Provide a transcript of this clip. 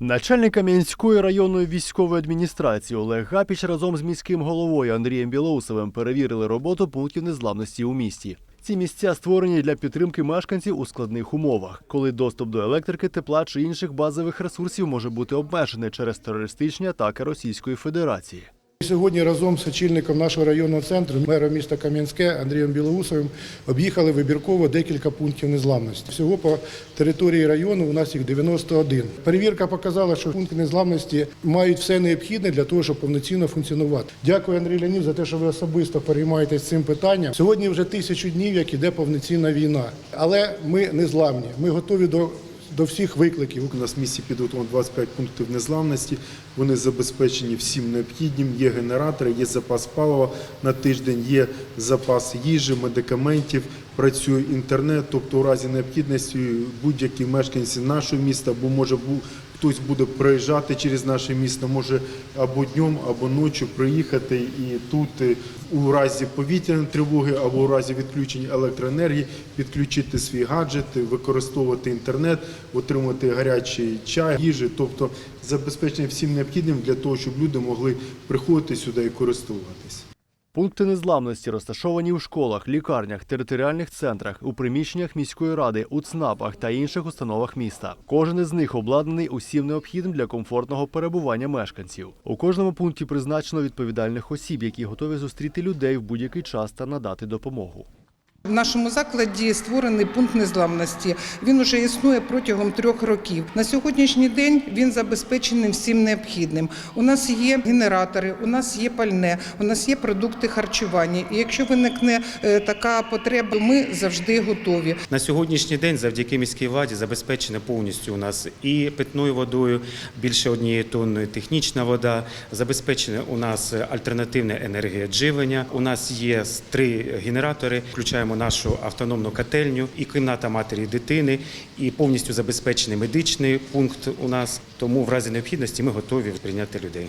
Начальник Мінської районної військової адміністрації Олег Гапіч разом з міським головою Андрієм Білоусовим перевірили роботу пунктів незламності у місті. Ці місця створені для підтримки мешканців у складних умовах, коли доступ до електрики, тепла чи інших базових ресурсів може бути обмежений через терористичні атаки Російської Федерації. Сьогодні разом з очільником нашого районного центру, мером міста Кам'янське Андрієм Білоусовим, об'їхали вибірково декілька пунктів незламності. Всього по території району у нас їх 91. Перевірка показала, що пункти незламності мають все необхідне для того, щоб повноцінно функціонувати. Дякую, Андрій Леонід, за те, що ви особисто переймаєтесь цим питанням. Сьогодні вже тисячу днів, як іде повноцінна війна. Але ми незламні. Ми готові до, до всіх викликів. У нас в місті підготовлено 25 пунктів незламності. Вони забезпечені всім необхідним. Є генератори, є запас палива на тиждень, є запас їжі, медикаментів. Працює інтернет. Тобто, у разі необхідності будь-які мешканці нашого міста, або може хтось буде проїжджати через наше місто, може або днем, або ночі приїхати і тут е, у разі повітряної тривоги або у разі відключення електроенергії підключити свій гаджет, використовувати інтернет, отримати гарячий чай, їжі, тобто забезпечення всім необхідним для того, щоб люди могли приходити сюди і користуватись. Пункти незламності розташовані в школах, лікарнях, територіальних центрах, у приміщеннях міської ради, у ЦНАПах та інших установах міста. Кожен із них обладнаний усім необхідним для комфортного перебування мешканців. У кожному пункті призначено відповідальних осіб, які готові зустріти людей в будь-який час та надати допомогу. В нашому закладі створений пункт незламності. Він уже існує протягом трьох років. На сьогоднішній день він забезпечений всім необхідним. У нас є генератори, у нас є пальне, у нас є продукти харчування. І якщо виникне е, така потреба, ми завжди готові. На сьогоднішній день завдяки міській владі забезпечена повністю у нас і питною водою, більше однієї тонни технічна вода, забезпечена у нас альтернативна енергія живлення. У нас є три генератори, включаємо нашу автономну котельню і кімната матері дитини, і повністю забезпечений медичний пункт у нас. Тому в разі необхідності ми готові прийняти людей.